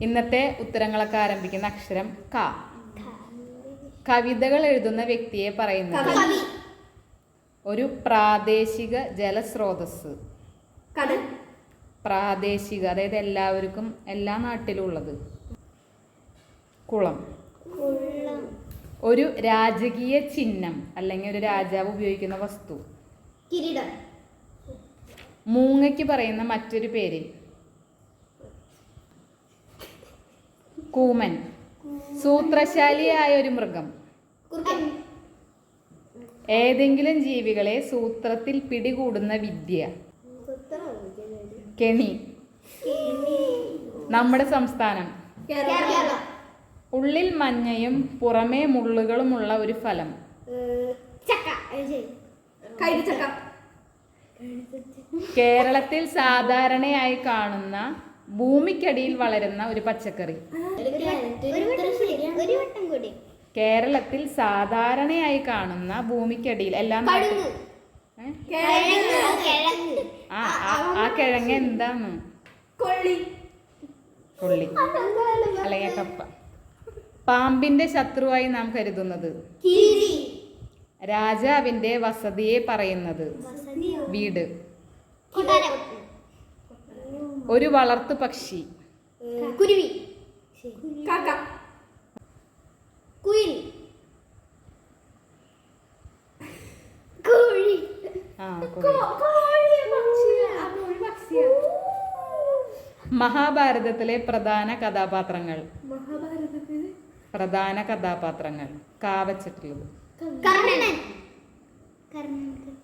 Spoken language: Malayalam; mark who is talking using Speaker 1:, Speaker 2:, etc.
Speaker 1: ഇന്നത്തെ ഉത്തരങ്ങളൊക്കെ ആരംഭിക്കുന്ന അക്ഷരം ക. കവിതകൾ എഴുതുന്ന വ്യക്തിയെ പറയുന്നത്
Speaker 2: കവി.
Speaker 1: ഒരു പ്രാദേശിക ജലസ്രോതസ് പ്രാദേശിക അതായത് എല്ലാവർക്കും എല്ലാ നാട്ടിലും ഉള്ളത്. കുളം. ഒരു രാജകീയ ചിഹ്നം അല്ലെങ്കിൽ ഒരു രാജാവ് ഉപയോഗിക്കുന്ന വസ്തു.
Speaker 2: കിരീടം.
Speaker 1: മൂങ്ങയ്ക്ക് പറയുന്ന മറ്റൊരു പേര്. കൂമൻ. സൂത്രശാലിയായ ഒരു മൃഗം ഏതെങ്കിലും ജീവികളെ സൂത്രത്തിൽ പിടികൂടുന്ന വിദ്യ. കെണി. നമ്മുടെ സംസ്ഥാനം. ഉള്ളിൽ മഞ്ഞയും പുറമേ മുള്ളുകളുമുള്ള ഒരു ഫലം. കേരളത്തിൽ സാധാരണയായി കാണുന്ന ഭൂമിക്കടിയിൽ വളരുന്ന ഒരു പച്ചക്കറി. കേരളത്തിൽ സാധാരണയായി കാണുന്ന ഭൂമിക്കടിയിൽ എല്ലാം? ആ ആ- കിഴങ്ങ് എന്താണ്?
Speaker 2: കൊള്ളി.
Speaker 1: അല്ലെങ്കിൽ കപ്പ. പാമ്പിന്റെ ശത്രുവായി നാം കരുതുന്നത്.
Speaker 2: കിരി.
Speaker 1: രാജാവിന്റെ വസതിയെ പറയുന്നത്. വീട്.
Speaker 2: കൊട്ടാരം.
Speaker 1: ഒരു വളർത്തു പക്ഷി.
Speaker 2: കുരുവി. കാക്ക. കുയിൽ. കോഴി.
Speaker 1: മഹാഭാരതത്തിലെ പ്രധാന കഥാപാത്രങ്ങൾ.
Speaker 2: മഹാഭാരതത്തിലെ?
Speaker 1: പ്രധാന കഥാപാത്രങ്ങൾ.
Speaker 2: കാവച്ചിട്ടുള്ളത് കർണൻ.